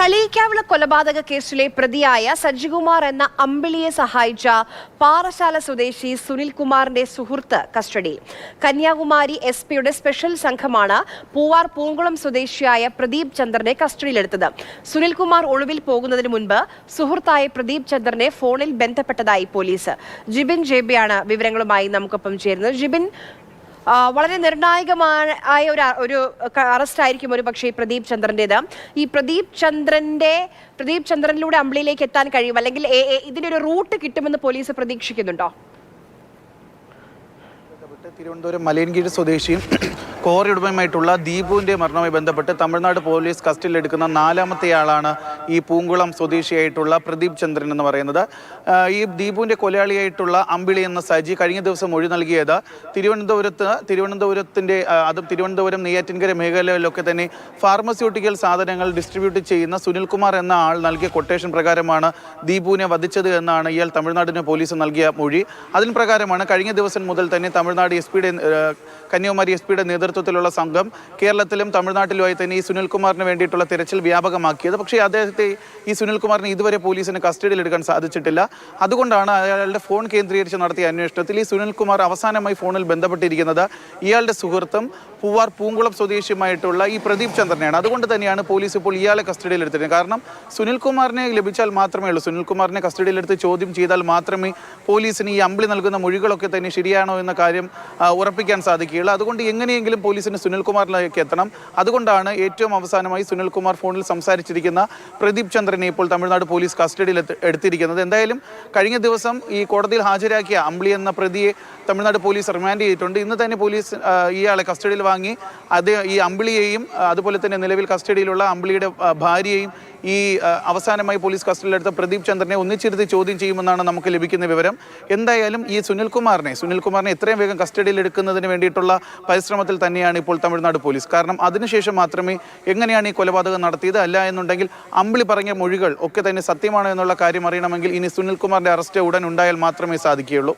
കളിയിക്കാവിള കൊലപാതക കേസിലെ പ്രതിയായ സജികുമാർ എന്ന അമ്പിളിയെ സഹായിച്ച പാറശാല സ്വദേശി സുനിൽകുമാറിന്റെ സുഹൃത്ത് കസ്റ്റഡിയിൽ. കന്യാകുമാരി എസ് പിയുടെ സ്പെഷ്യൽ സംഘമാണ് പൂവാർ പൂങ്കുളം സ്വദേശിയായ പ്രദീപ് ചന്ദ്രനെ കസ്റ്റഡിയിലെടുത്തത്. സുനിൽകുമാർ ഒളിവിൽ പോകുന്നതിന് മുൻപ് സുഹൃത്തായ പ്രദീപ് ചന്ദ്രനെ ഫോണിൽ ബന്ധപ്പെട്ടതായി പോലീസ്. ജിബിൻ ജേബിയാണ് വിവരങ്ങളുമായി നമുക്കൊപ്പം ചേരുന്നത്. ജിബിൻ വളരെ നിർണായകമായ ഒരു ഒരു അറസ്റ്റ് ആയിരിക്കും ഒരു പക്ഷേ പ്രദീപ് ചന്ദ്രന്റെത് ഈ പ്രദീപ് ചന്ദ്രന്റെ പ്രദീപ് ചന്ദ്രനിലൂടെ അമ്പിളിയിലേക്ക് എത്താൻ കഴിയും അല്ലെങ്കിൽ ഇതിനൊരു റൂട്ട് കിട്ടുമെന്ന് പോലീസ് പ്രതീക്ഷിക്കുന്നുണ്ടോ? തിരുവനന്തപുരം മലയൻകീഴ് സ്വദേശിയും കോറി ദീപുവിന്റെ മരണവുമായി ബന്ധപ്പെട്ട് തമിഴ്നാട് പോലീസ് കസ്റ്റഡിയിലെടുക്കുന്ന നാലാമത്തെ ആളാണ് ഈ പൂങ്കുളം സ്വദേശിയായിട്ടുള്ള പ്രദീപ് ചന്ദ്രൻ എന്ന് പറയുന്നത്. ഈ ദീപുവിന്റെ കൊലയാളിയായിട്ടുള്ള അമ്പിളി എന്ന സജി കഴിഞ്ഞ ദിവസം മൊഴി നൽകിയത് തിരുവനന്തപുരത്ത് തിരുവനന്തപുരത്തിന്റെ അതും തിരുവനന്തപുരം നെയ്യാറ്റിൻകര മേഖലയിലൊക്കെ തന്നെ ഫാർമസ്യൂട്ടിക്കൽ സാധനങ്ങൾ ഡിസ്ട്രിബ്യൂട്ട് ചെയ്യുന്ന സുനിൽകുമാർ എന്ന ആൾ നൽകിയ കൊട്ടേഷൻ പ്രകാരമാണ് ദീപുവിനെ വധിച്ചത് എന്നാണ് ഇയാൾ തമിഴ്നാടിന് പോലീസ് നൽകിയ മൊഴി. അതിന് പ്രകാരമാണ് കഴിഞ്ഞ ദിവസം മുതൽ തന്നെ തമിഴ്നാട് എസ് പിയുടെ കന്യാകുമാരി എസ് പിയുടെ നേതൃത്വത്തിലുള്ള സംഘം കേരളത്തിലും തമിഴ്നാട്ടിലുമായി തന്നെ ഈ സുനിൽകുമാറിന് വേണ്ടിയിട്ടുള്ള തിരച്ചിൽ വ്യാപകമാക്കിയത്. പക്ഷേ അദ്ദേഹത്തെ ഈ സുനിൽകുമാറിനെ ഇതുവരെ പോലീസിന് കസ്റ്റഡിയിലെടുക്കാൻ സാധിച്ചിട്ടില്ല. അതുകൊണ്ടാണ് അയാളുടെ ഫോൺ കേന്ദ്രീകരിച്ച് നടത്തിയ അന്വേഷണത്തിൽ ഈ സുനിൽകുമാർ അവസാനമായി ഫോണിൽ ബന്ധപ്പെട്ടിരിക്കുന്നത് ഇയാളുടെ സുഹൃത്തും പൂവാർ പൂങ്കുളം സ്വദേശിയുമായിട്ടുള്ള ഈ പ്രദീപ് ചന്ദ്രനെയാണ്. അതുകൊണ്ട് തന്നെയാണ് പോലീസ് ഇപ്പോൾ ഇയാളെ കസ്റ്റഡിയിൽ കസ്റ്റഡിയിലെടുത്തിരുന്നത് കാരണം സുനിൽകുമാറിനെ ലഭിച്ചാൽ മാത്രമേ ഉള്ളൂ. സുനിൽകുമാറിനെ കസ്റ്റഡിയിലെടുത്ത് ചോദ്യം ചെയ്താൽ മാത്രമേ പോലീസിന് ഈ അമ്പിളി നൽകുന്ന മൊഴികളൊക്കെ തന്നെ ശരിയാണോ എന്ന കാര്യം ഉറപ്പിക്കാൻ സാധിക്കുകയുള്ളൂ. അതുകൊണ്ട് എങ്ങനെയെങ്കിലും പോലീസിന് സുനിൽകുമാറിലേക്ക് എത്തണം. അതുകൊണ്ടാണ് ഏറ്റവും അവസാനമായി സുനിൽകുമാർ ഫോണിൽ സംസാരിച്ചിരിക്കുന്ന പ്രദീപ് ചന്ദ്രനെ ഇപ്പോൾ തമിഴ്നാട് പോലീസ് കസ്റ്റഡിയിൽ എടുത്തിരിക്കുന്നത്. എന്തായാലും കഴിഞ്ഞ ദിവസം ഈ കോടതിയിൽ ഹാജരാക്കിയ അമ്പിളി എന്ന പ്രതിയെ തമിഴ്നാട് പോലീസ് റിമാൻഡ് ചെയ്തിട്ടുണ്ട്. ഇന്ന് തന്നെ പോലീസ് ഇയാളെ കസ്റ്റഡിയിൽ വാങ്ങി അത് ഈ അമ്പിളിയെയും അതുപോലെ തന്നെ നിലവിൽ കസ്റ്റഡിയിലുള്ള അമ്പിളിയുടെ ഭാര്യയെയും ഈ അവസാനമായി പോലീസ് കസ്റ്റഡിയിലെടുത്ത പ്രദീപ് ചന്ദ്രനെ ഒന്നിച്ചിരുത്തി ചോദ്യം ചെയ്യുമെന്നാണ് നമുക്ക് ലഭിക്കുന്ന വിവരം. എന്തായാലും ഈ സുനിൽകുമാറിനെ സുനിൽകുമാറിനെ എത്രയും വേഗം കസ്റ്റഡിയിൽ എടുക്കുന്നതിന് വേണ്ടിയിട്ടുള്ള പരിശ്രമത്തിൽ തന്നെയാണ് ഇപ്പോൾ തമിഴ്നാട് പോലീസ്. കാരണം അതിനുശേഷം മാത്രമേ എങ്ങനെയാണ് ഈ കൊലപാതകം നടത്തിയത്? അല്ല എന്നുണ്ടെങ്കിൽ അമ്പിളി പറഞ്ഞ മൊഴികൾ ഒക്കെ തന്നെ സത്യമാണോ എന്നുള്ള കാര്യം അറിയണമെങ്കിൽ ഇനി സുനിൽകുമാറിന്റെ അറസ്റ്റ് ഉടൻ ഉണ്ടായാൽ മാത്രമേ സാധിക്കുകയുള്ളൂ.